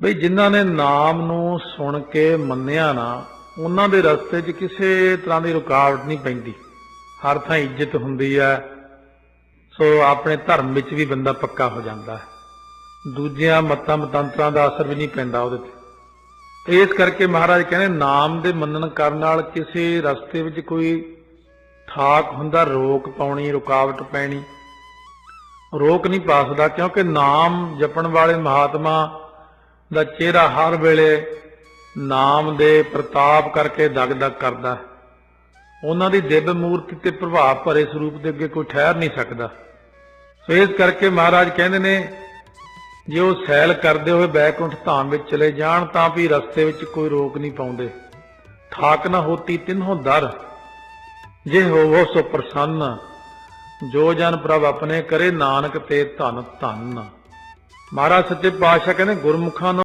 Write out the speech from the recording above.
ਬਈ ਜਿਨ੍ਹਾਂ ਨੇ ਨਾਮ ਨੂੰ ਸੁਣ ਕੇ ਮੰਨਿਆ ਨਾ, ਉਹਨਾਂ ਦੇ ਰਸਤੇ 'ਚ ਕਿਸੇ ਤਰ੍ਹਾਂ ਦੀ ਰੁਕਾਵਟ ਨਹੀਂ ਪੈਂਦੀ। ਹਰ ਥਾਂ ਇੱਜ਼ਤ ਹੁੰਦੀ ਹੈ, ਸੋ ਆਪਣੇ ਧਰਮ ਵਿੱਚ ਵੀ ਬੰਦਾ ਪੱਕਾ ਹੋ ਜਾਂਦਾ ਹੈ। ਦੂਜਿਆਂ ਮਤਾਂ ਮਤੰਤਰਾਂ ਦਾ ਅਸਰ ਵੀ ਨਹੀਂ ਪੈਂਦਾ ਉਹਦੇ ਤੇ। ਇਸ ਕਰਕੇ ਮਹਾਰਾਜ ਕਹਿੰਦੇ, ਨਾਮ ਦੇ ਮੰਨਣ ਕਰਨ ਨਾਲ ਕਿਸੇ ਰਸਤੇ ਵਿੱਚ ਕੋਈ ਠਾਕ ਹੁੰਦਾ, ਰੋਕ ਪਾਉਣੀ, ਰੁਕਾਵਟ ਪੈਣੀ। ਰੋਕ ਨਹੀਂ ਪਾ ਸਕਦਾ, ਕਿਉਂਕਿ ਨਾਮ ਜਪਣ ਵਾਲੇ ਮਹਾਤਮਾ ਦਾ ਚਿਹਰਾ ਹਰ ਵੇਲੇ ਨਾਮ ਦੇ ਪ੍ਰਤਾਪ ਕਰਕੇ ਦਗਦਗ ਕਰਦਾ ਹੈ। ਉਹਨਾਂ ਦੀ ਦਿਵ ਮੂਰਤੀ ਤੇ ਪ੍ਰਭਾਵ ਭਰੇ ਸਰੂਪ ਦੇ ਅੱਗੇ ਕੋਈ ਠਹਿਰ ਨਹੀਂ ਸਕਦਾ। ਸੋ ਇਸ ਕਰਕੇ ਮਹਾਰਾਜ ਕਹਿੰਦੇ ਨੇ, ਜੇ ਉਹ ਸੈਲ ਕਰਦੇ ਹੋਏ ਬੈਕੁੰਠ ਧਾਮ ਵਿੱਚ ਚਲੇ ਜਾਣ, ਤਾਂ ਵੀ ਰਸਤੇ ਵਿੱਚ ਕੋਈ ਰੋਕ ਨਹੀਂ ਪਾਉਂਦੇ। ਠਾਕ ਨਾ ਹੋਤੀ ਤਿੰਨੋਂ ਦਰ। ਜੇ ਹੋਵੋ ਸੋ ਪ੍ਰਸੰਨ। ਜੋ ਜਨ ਪ੍ਰਭ ਆਪਣੇ ਕਰੇ, ਨਾਨਕ ਤੇ ਧਨ ਧਨ। ਮਹਾਰਾਜ ਸੱਚੇ ਪਾਤਸ਼ਾਹ ਕਹਿੰਦੇ ਗੁਰਮੁਖਾਂ ਨੂੰ